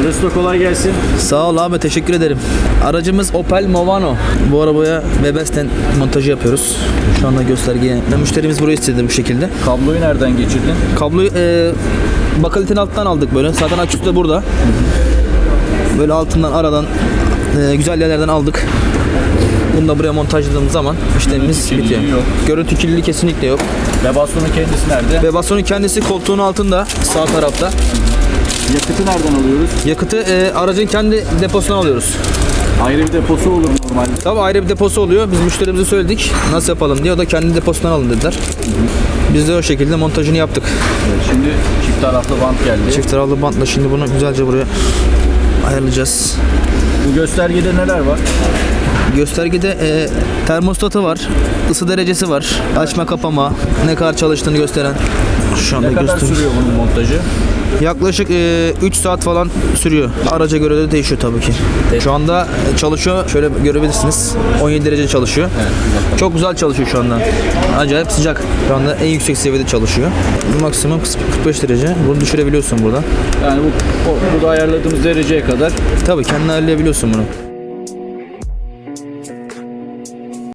Mehmet Usta kolay gelsin. Sağ ol abi teşekkür ederim. Aracımız Opel Movano. Bu arabaya Webesten montajı yapıyoruz. Şu anda göstergeye. Müşterimiz burayı istedi bu şekilde. Kabloyu nereden geçirdin? Kabloyu e, bakalitenin altından aldık böyle. Zaten aküsü de burada. Böyle altından aradan e, güzel yerlerden aldık. Bunu da buraya montajladığımız zaman işlemimiz kirliliği bitiyor. yok. Görüntü kirliliği kesinlikle yok. Ve bastonun kendisi nerede? Ve bastonun kendisi koltuğun altında sağ tarafta. Yakıtı nereden alıyoruz? Yakıtı e, aracın kendi deposuna alıyoruz. Ayrı bir deposu olur normalde. Tabii ayrı bir deposu oluyor. Biz müşterimize söyledik nasıl yapalım diye. O da kendi deposundan alın dediler. Biz de o şekilde montajını yaptık. Evet, şimdi çift taraflı bant geldi. Çift taraflı bantla şimdi bunu güzelce buraya ayarlayacağız. Bu göstergede neler var? Göstergede e, termostatı var, ısı derecesi var, açma kapama, ne kadar çalıştığını gösteren. Şu anda Ne kadar gösteriyor. sürüyor bunun montajı? Yaklaşık 3 saat falan sürüyor. Araca göre de değişiyor tabii ki. Şu anda çalışıyor. Şöyle görebilirsiniz. 17 derece çalışıyor. Çok güzel çalışıyor şu anda. Acayip sıcak. Şu anda en yüksek seviyede çalışıyor. Maksimum 45 derece. Bunu düşürebiliyorsun burada. Yani bu, o- burada ayarladığımız dereceye kadar Tabii kendin ayarlayabiliyorsun bunu.